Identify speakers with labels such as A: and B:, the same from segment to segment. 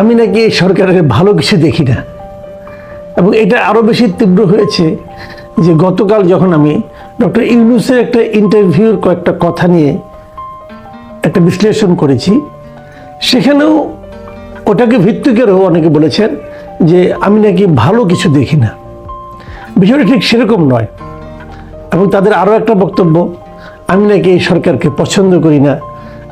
A: আমি নাকি এই সরকারের ভালো কিছু দেখি না। এবং এটা আরও বেশি তীব্র হয়েছে যে গতকাল যখন আমি ডক্টর ইউনুসের একটা ইন্টারভিউর কয়েকটা কথা নিয়ে একটা বিশ্লেষণ করেছি, সেখানেও ওটাকে ভিত্তি করেও অনেকে বলেছেন যে আমি নাকি ভালো কিছু দেখি না। বিষয়টা ঠিক সেরকম নয়। এবং তাদের আরও একটা বক্তব্য, আমি নাকি এই সরকারকে পছন্দ করি না,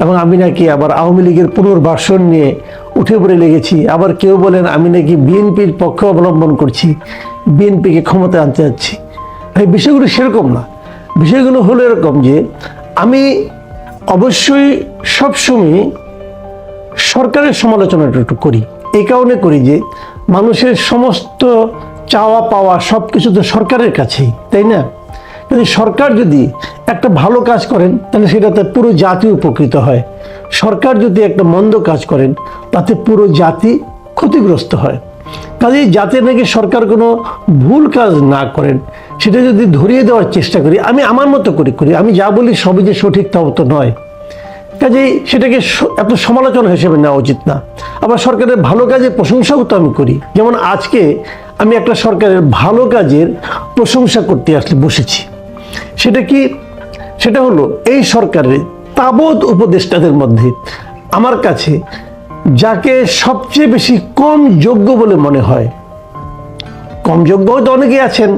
A: এবং আমি নাকি আবার আওয়ামী লীগের পুনর্বাসন নিয়ে উঠে পড়ে লেগেছি। আবার কেউ বলেন, আমি নাকি বিএনপির পক্ষ অবলম্বন করছি, বিএনপিকে ক্ষমতা আনতে যাচ্ছি। এই বিষয়গুলো সেরকম না। বিষয়গুলো হলো এরকম যে, আমি অবশ্যই সবসময় সরকারের সমালোচনাটা একটু করি। এই কারণে করি যে, মানুষের সমস্ত চাওয়া পাওয়া সব কিছু তো সরকারের কাছেই, তাই না? যদি সরকার যদি একটা ভালো কাজ করেন, তাহলে সেটাতে পুরো জাতি উপকৃত হয়। সরকার যদি একটা মন্দ কাজ করেন, তাতে পুরো জাতি ক্ষতিগ্রস্ত হয়। কাজেই যাতে নাকি সরকার কোনো ভুল কাজ না করেন, সেটা যদি ধরিয়ে দেওয়ার চেষ্টা করি, আমি আমার মতো করে করি, আমি যা বলি সবই যে সঠিক তাও তো নয়। কাজেই সেটাকে এত সমালোচনা হিসেবে নেওয়া উচিত না। আবার সরকারের ভালো কাজের প্রশংসাও তো আমি করি। যেমন আজকে আমি একটা সরকারের ভালো কাজের প্রশংসা করতে আসলে বসেছি। সেটা কি? সেটা হলো, এই সরকারের তাবৎ উপদেষ্টাদের মধ্যে আমার কাছে যাকে সবচেয়ে বেশি কম যোগ্য বলে মনে হয়। কম যোগ্য হয়তো অনেকেই আছেন,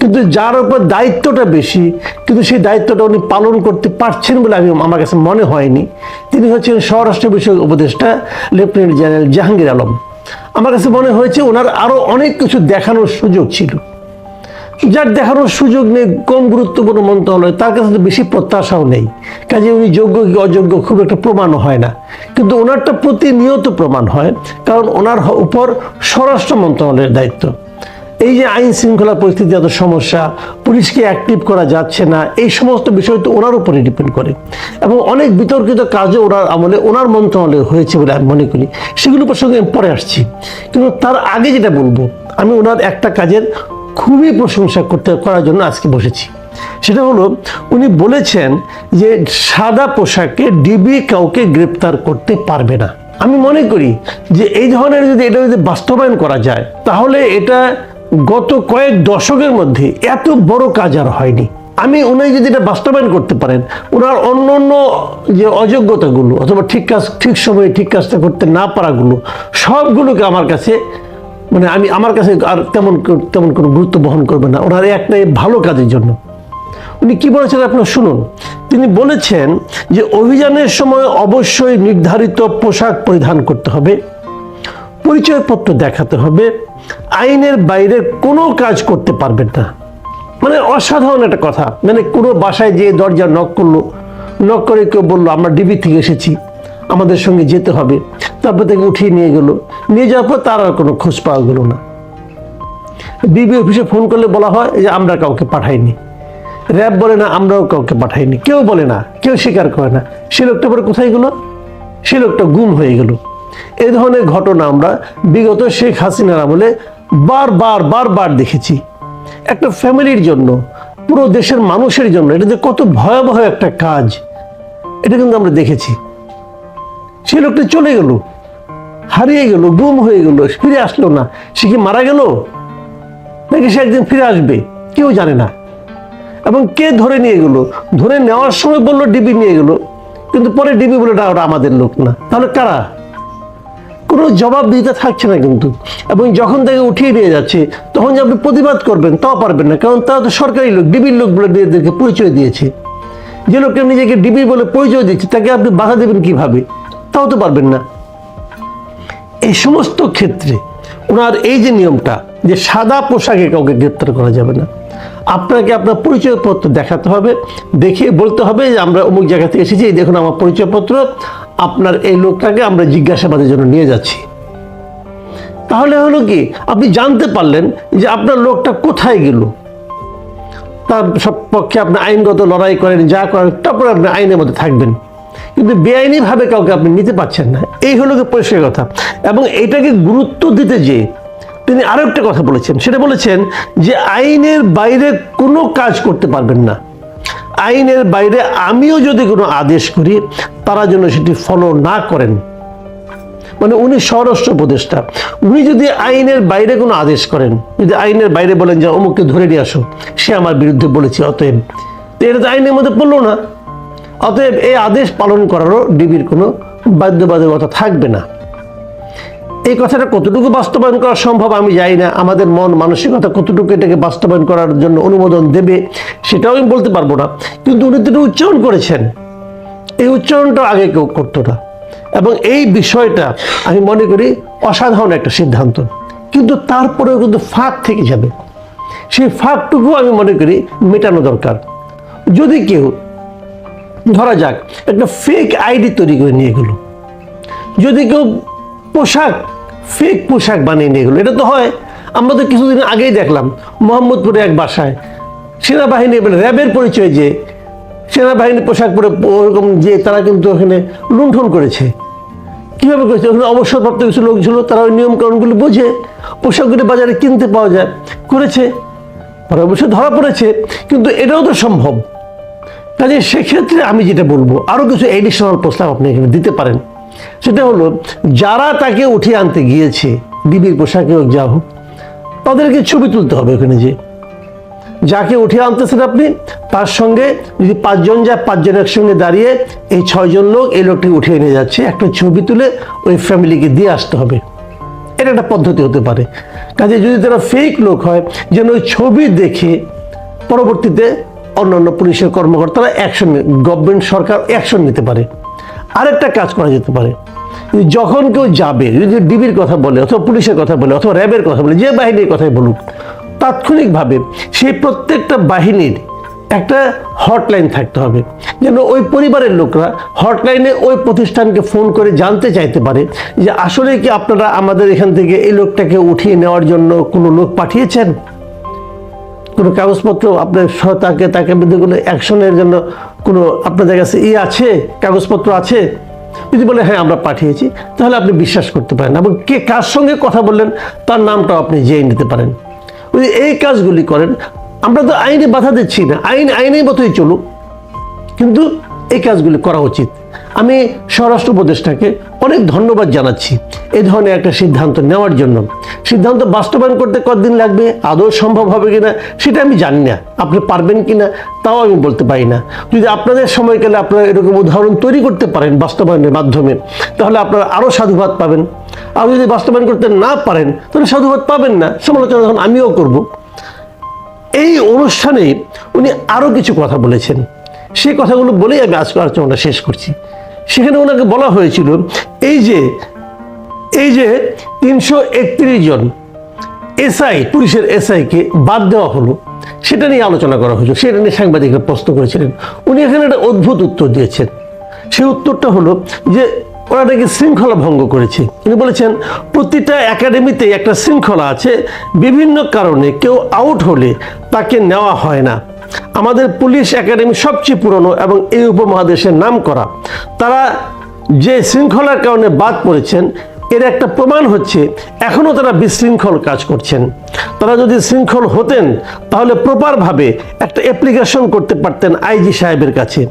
A: কিন্তু যার উপর দায়িত্বটা বেশি, কিন্তু সেই দায়িত্বটা উনি পালন করতে পারছেন বলে আমি আমার কাছে মনে হয়নি। তিনি হচ্ছেন স্বরাষ্ট্র বিষয়ক উপদেষ্টা, লেফটেন্যান্ট জেনারেল জাহাঙ্গীর আলম। আমার কাছে মনে হয়েছে ওনার আরও অনেক কিছু দেখানোর সুযোগ ছিল। যার দেখানোর সুযোগ নেই, কম গুরুত্বপূর্ণ মন্ত্রণালয়, তার কাছে তো বেশি প্রত্যাশাও নেই। কাজে উনি যোগ্য কি অযোগ্য খুব একটা প্রমাণও হয় না। কিন্তু ওনারটা প্রতিনিয়ত প্রমাণ হয়, কারণ ওনার উপর স্বরাষ্ট্র মন্ত্রণালয়ের দায়িত্ব। এই যে আইন শৃঙ্খলা পরিস্থিতি এত সমস্যা, পুলিশকে অ্যাক্টিভ করা যাচ্ছে না, এই সমস্ত বিষয় তো ওনার উপরে ডিপেন্ড করে। এবং অনেক বিতর্কিত কাজও ওনার আমলে ওনার মন্ত্রণালয়ে হয়েছে বলে আমি মনে করি। সেগুলো প্রসঙ্গে আমি পরে আসছি। কিন্তু তার আগে যেটা বলব, আমি ওনার একটা কাজের খুবই প্রশংসা করতে, করার জন্য আজকে বসেছি। সেটা হলো, উনি বলেছেন যে সাদা পোশাকে ডিবি কাউকে গ্রেপ্তার করতে পারবে না। আমি মনে করি যে এই ধরনের যদি এটা যদি বাস্তবায়ন করা যায়, তাহলে এটা গত কয়েক দশকের মধ্যে এত বড় কাজ আর হয়নি। আমি, উনি যদি এটা বাস্তবায়ন করতে পারেন, ওনার অন্য অন্য যে অযোগ্যতাগুলো অথবা ঠিক কাজ, ঠিক সময়ে ঠিক কাজটা করতে না পারাগুলো, সবগুলোকে আমার কাছে মানে আমি আমার কাছে আর তেমন তেমন কোনো গুরুত্ব বহন করবে না। ওনার একটা ভালো কাজের জন্য। উনি কি বলেছেন আপনারা শুনুন। তিনি বলেছেন যে অভিযানের সময় অবশ্যই নির্ধারিত পোশাক পরিধান করতে হবে, পরিচয়পত্র দেখাতে হবে, আইনের বাইরে কোনো কাজ করতে পারবেন না। মানে অসাধারণ একটা কথা। মানে কোনো বাসায় যে দরজা নক করল, নক করে কেউ বলল, আমরা ডিবি থেকে এসেছি। আমাদের সঙ্গে যেতে হবে। তারপর থেকে উঠিয়ে নিয়ে গেল। নিয়ে যাওয়ার পর তার আর কোনো খোঁজ পাওয়া গেল না। ডিবি অফিসে ফোন করলে বলা হয় যে, আমরা কাউকে পাঠাইনি। র্যাব বলে, না, আমরাও কাউকে পাঠাইনি। কেউ বলে না, কেউ স্বীকার করে না। সে লোকটা পরে কোথায় গেল? সে লোকটা গুম হয়ে গেল। এই ধরনের ঘটনা আমরা বিগত শেখ হাসিনার আমলে বারবার বারবার দেখেছি। একটা ফ্যামিলির জন্য, পুরো দেশের মানুষের জন্য, এটা যে কত ভয়াবহ একটা কাজ, এটা কিন্তু আমরা দেখেছি। সে লোকটা চলে গেল হারিয়ে গেল গুম হয়ে গেল ফিরে আসলো না। সে কি মারা গেল? নাকি সে একদিন ফিরে আসবে? কেউ জানে না। এবং কে ধরে নিয়ে গেল? ধরে নেওয়ার সময় বলল ডিবি নিয়ে গেল কিন্তু পরে ডিবি বলে "না, ওটা আমাদের লোক না। তাহলে কারা? কোনো জবাব দিতে থাকছে না কিন্তু। এবং যখন তাকে উঠিয়ে নিয়ে যাচ্ছে তখন যে আপনি প্রতিবাদ করবেন তাও পারবেন না কারণ তারা তো সরকারি লোক ডিবির লোক বলে নিজেদেরকে পরিচয় দিয়েছে। যে লোকটা নিজেকে ডিবি বলে পরিচয় দিচ্ছে তাকে আপনি বাধা দেবেন কীভাবে? তাও তো পারবেন না। এই সমস্ত ক্ষেত্রে ওনার এই যে নিয়মটা যে সাদা পোশাকে কাউকে গ্রেপ্তার করা যাবে না, আপনাকে আপনার পরিচয়পত্র দেখাতে হবে দেখিয়ে বলতে হবে যে আমরা অমুক জায়গা থেকে এসেছি দেখুন আমার পরিচয়পত্র, আপনার এই লোকটাকে আমরা জিজ্ঞাসাবাদের জন্য নিয়ে যাচ্ছি। তাহলে হলো কি, আপনি জানতে পারলেন যে আপনার লোকটা কোথায় গেল। তার সব পক্ষে আপনি আইনগত লড়াই করেন, যা করেন, তারপরে আপনি আইনের মধ্যে থাকবেন। কিন্তু বেআইনিভাবে কাউকে আপনি নিতে পারছেন না। এই হলো কি পরিষ্কার কথা। এবং এটাকে গুরুত্ব দিতে যে তিনি আরও একটা কথা বলেছেন। সেটা বলেছেন যে, আইনের বাইরে কোনো কাজ করতে পারবেন না। আইনের বাইরে আমিও যদি কোনো আদেশ করি, তারা যেন সেটি ফলো না করেন। মানে উনি স্বরাষ্ট্র উপদেষ্টা। উনি যদি আইনের বাইরে কোনো আদেশ করেন, যদি আইনের বাইরে বলেন যে, অমুককে ধরে নিয়ে আসো, সে আমার বিরুদ্ধে বলেছে, অতএব। তো এটা তো আইনের মধ্যে পড়ল না। অতএব এই আদেশ পালন করারও ডিবির কোনো বাধ্যবাধকতা থাকবে না। এই কথাটা কতটুকু বাস্তবায়ন করা সম্ভব আমি জানি না। আমাদের মন, মানসিকতা কতটুকু এটাকে বাস্তবায়ন করার জন্য অনুমোদন দেবে সেটাও আমি বলতে পারব না। কিন্তু উনি তো উচ্চারণ করেছেন। এই উচ্চারণটা আগে কেউ করতো না। এবং এই বিষয়টা আমি মনে করি অসাধারণ একটা সিদ্ধান্ত। কিন্তু তারপরেও কিন্তু ফাঁক থেকে যাবে। সেই ফাঁকটুকু আমি মনে করি মেটানো দরকার। যদি কেউ ধরা যাক, একটা ফেক আইডি তৈরি করে নিয়ে গেল। যদি কেউ পোশাক ফেক পোশাক বানিয়ে নিয়ে গেলো, এটা তো হয়। আমরা তো কিছুদিন আগেই দেখলাম, মোহাম্মদপুরে এক বাসায়, সেনাবাহিনী র্যাবের পরিচয় যে সেনাবাহিনী পোশাক পরে ওরকম যে তারা কিন্তু ওখানে লুণ্ঠন করেছে। কীভাবে করেছে? ওখানে অবসরপ্রাপ্ত কিছু লোক ছিল, তারা ওই নিয়মকানুনগুলো বোঝে, পোশাকগুলি বাজারে কিনতে পাওয়া যায়, করেছে। পরে অবশ্যই ধরা পড়েছে, কিন্তু এটাও তো সম্ভব। কাজে সেক্ষেত্রে আমি যেটা বলব আরও কিছু এডিশনাল প্রস্তাব আপনি এখানে দিতে পারেন। সেটা হলো, যারা তাকে উঠিয়ে আনতে গিয়েছে, বিবির পোশাকে হোক যা হোক, তাদেরকে ছবি তুলতে হবে ওখানে যে। যাকে উঠিয়ে আনতেছেন আপনি, তার সঙ্গে যদি পাঁচজন যায়, পাঁচজন একসঙ্গে দাঁড়িয়ে এই ছয়জন লোক, এই লোকটি উঠিয়ে নিয়ে যাচ্ছে, একটা ছবি তুলে ওই ফ্যামিলিকে দিয়ে আসতে হবে। এটা একটা পদ্ধতি হতে পারে। কাজে যদি তারা ফেক লোক হয়, যেন ওই ছবি দেখে পরবর্তীতে অন্যান্য পুলিশের কর্মকর্তারা অ্যাকশন গভর্নমেন্ট সরকার অ্যাকশন নিতে পারে। আরেকটা কাজ করা যেতে পারে। যখন কেউ যাবে, যদি ডিবির কথা বলে অথবা পুলিশের কথা বলে অথবা র্যাবের কথা বলে, যে বাহিনীর কথাই বলুক, তাৎক্ষণিকভাবে সেই প্রত্যেকটা বাহিনীর একটা হটলাইন থাকতে হবে। যেন ওই পরিবারের লোকরা হটলাইনে ওই প্রতিষ্ঠানকে ফোন করে জানতে চাইতে পারে যে আসলে কি আপনারা আমাদের এখান থেকে এই লোকটাকে উঠিয়ে নেওয়ার জন্য কোনো লোক পাঠিয়েছেন? কোনো কাগজপত্র আপনার তাকে তাকে বিরুদ্ধে কোনো অ্যাকশনের জন্য কোনো আপনাদের কাছে ই আছে? কাগজপত্র আছে? যদি বলে হ্যাঁ আমরা পাঠিয়েছি, তাহলে আপনি বিশ্বাস করতে পারেন। এবং কে কার সঙ্গে কথা বললেন, তার নামটাও আপনি জেনে নিতে পারেন। যদি এই কাজগুলি করেন, আমরা তো আইনে বাধা দিচ্ছি না। আইন, আইনের মতোই চলুক। কিন্তু এই কাজগুলি করা উচিত। আমি স্বরাষ্ট্র উপদেষ্টাকে অনেক ধন্যবাদ জানাচ্ছি এই ধরনের একটা সিদ্ধান্ত নেওয়ার জন্য। সিদ্ধান্ত বাস্তবায়ন করতে কতদিন লাগবে, আদৌ সম্ভব হবে কিনা, সেটা আমি জানি না। আপনি পারবেন কিনা, তাও আমি বলতে পারি না। যদি আপনাদের সময়কালে আপনারা এরকম উদাহরণ তৈরি করতে পারেন বাস্তবায়নের মাধ্যমে, তাহলে আপনারা আরও সাধুবাদ পাবেন। আর যদি বাস্তবায়ন করতে না পারেন, তাহলে সাধুবাদ পাবেন না। সমালোচনা তখন আমিও করব। এই অনুষ্ঠানে উনি আরও কিছু কথা বলেছেন। সেই কথাগুলো বলেই আমি আজকে আলোচনাটা শেষ করছি। সেখানে ওনাকে বলা হয়েছিল, এই যে এই যে তিনশো একত্রিশ জন এসআই, পুলিশের এসআইকে বাদ দেওয়া হলো, সেটা নিয়ে আলোচনা করা হয়েছিল। সেটা নিয়ে সাংবাদিকরা প্রশ্ন করেছিলেন। উনি এখানে একটা অদ্ভুত উত্তর দিয়েছেন। সেই উত্তরটা হলো যে, ওরা নাকি শৃঙ্খলা ভঙ্গ করেছে। তিনি বলেছেন, প্রতিটা একাডেমিতে একটা শৃঙ্খলা আছে, বিভিন্ন কারণে কেউ আউট হলে তাকে নেওয়া হয় না। আমাদের পুলিশ একাডেমি সবচেয়ে পুরনো এবং এই উপমহাদেশের নাম করা তারা যে শৃঙ্খলার কারণে বাদ পড়েছেন, এর একটা প্রমাণ হচ্ছে এখনও তারা বিশৃঙ্খল কাজ করছেন। তারা যদি শৃঙ্খল হতেন, তাহলে প্রপারভাবে একটা অ্যাপ্লিকেশন করতে পারতেন আইজি সাহেবের কাছে।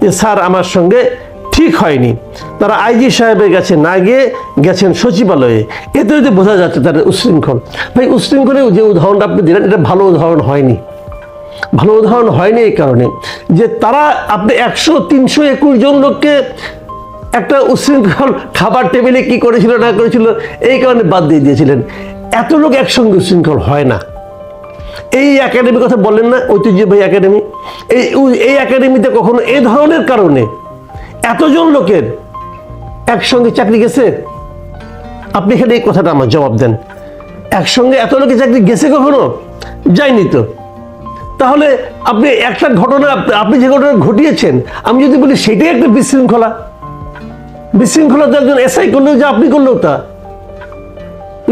A: যে, স্যার, আমার সঙ্গে ঠিক হয়নি। তারা আইজি সাহেবের কাছে না গিয়ে গেছেন সচিবালয়ে। এতে যদি বোঝা যাচ্ছে তাদের উশৃঙ্খল। ভাই, উশৃঙ্খলের যে উদাহরণটা আপনি দিলেন, এটা ভালো উদাহরণ হয়নি। ভালো উদাহরণ হয়নি এই কারণে, যে তারা আপনি একশো, তিনশো, একুশ জন লোককে একটা উশৃঙ্খল খাবার টেবিলে কি করেছিল, না করেছিল, এই কারণে বাদ দিয়ে দিয়েছিলেন। এত লোক একসঙ্গে উশৃঙ্খল হয় না। এই একাডেমির কথা বললেন না, ঐতিহ্যবাহী একাডেমি এই এই একাডেমিতে কখনো এই ধরনের কারণে এতজন লোকের একসঙ্গে চাকরি গেছে? আপনি এখানে এই কথাটা আমার জবাব দেন। একসঙ্গে এত লোকের চাকরি গেছে কখনো? যায়নি তো। তাহলে আপনি একটা ঘটনা, আপনি যে ঘটনা ঘটিয়েছেন, আমি যদি বলি সেটাই একটা বিশৃঙ্খলা। বিশৃঙ্খলা তো একজন এসআই করলেও যে আপনি করলেও তা।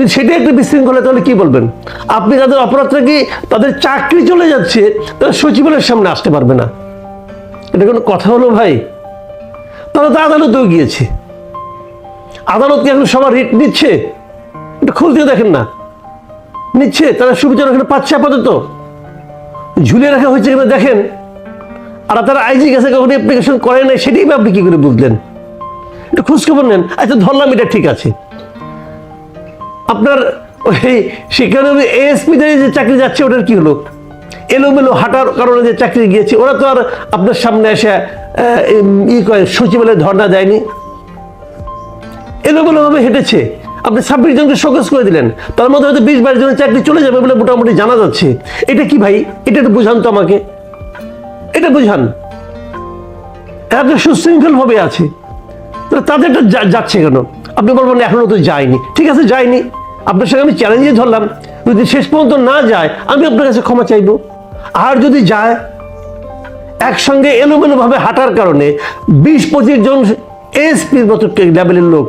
A: সেটাই একটা বিশৃঙ্খলা, তাহলে কি বলবেন? আপনি তাদের অপরাধটা কি, তাদের চাকরি চলে যাচ্ছে, তারা সচিবালয়ের সামনে আসতে পারবে না। এটা কোনো কথা হলো ভাই? তারা তো আদালতেও গিয়েছে। আদালত কি এখন সবার রিট নিচ্ছে? এটা খুলতে দেখেন না। নিচ্ছে, তারা সুবিচার এখানে পাচ্ছে আপাতত। ঝুলিয়ে রাখা হয়েছে কিনা দেখেন। আর তারা আইজি কাছে কখনো অ্যাপ্লিকেশন করে নাই, সেটাই আপনি কি করে বুঝলেন? একটু খোঁজখবর নেন। আচ্ছা ধরলাম এটা ঠিক আছে। আপনার ওই সেখানে এএসপিতে যে চাকরি যাচ্ছে, ওটার কি হলো? এলোমেলো হাঁটার কারণে যে চাকরি গিয়েছে, ওরা তো আর আপনার সামনে এসে ই করে, সচিবালয়ে ধর্ণা দেয়নি। এলোমেলোভাবে হেঁটেছে। আপনি ছাব্বিশ জনকে শোকস করে দিলেন। তার মধ্যে হয়তো বিশ, বাইশ জনের চাকরি চলে যাবে বলে মোটামুটি জানা যাচ্ছে। এটা কি ভাই? এটা একটু বুঝান তো আমাকে। এটা বোঝান। এরা তো সুশৃঙ্খলভাবে আছে। তাদেরটা যাচ্ছে কেন? আপনি বলবেন এখনও তো যায়নি। ঠিক আছে, যায়নি। আপনার সঙ্গে আমি চ্যালেঞ্জে ধরলাম। যদি শেষ পর্যন্ত না যায়, আমি আপনার কাছে ক্ষমা চাইব। আর যদি যায়, একসঙ্গে এলোমেলোভাবে হাঁটার কারণে বিশ, পঁচিশ জন এসপির মতো লেভেলের লোক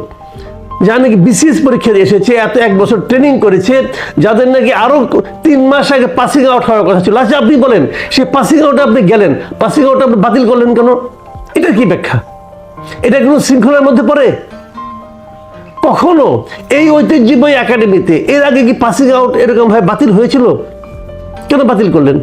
A: যা নাকি বিসিএস পরীক্ষা দিয়ে এসেছে, এত এক বছর ট্রেনিং করেছে, যাদের নাকি আরও তিন মাস আগে পাসিং আউট হওয়ার কথা ছিল। আচ্ছা আপনি বলেন সেই পাসিং আউটে আপনি গেলেন পাসিং আউট আপনি বাতিল করলেন কেন? এটা কি ব্যাখ্যা? এটা কোনো শৃঙ্খলার মধ্যে পড়ে? কখনো? এই ঐতিহ্যময় একাডেমিতে এর আগে কি পাসিং আউট এরকমভাবে বাতিল হয়েছিল? কেন বাতিল করলেন?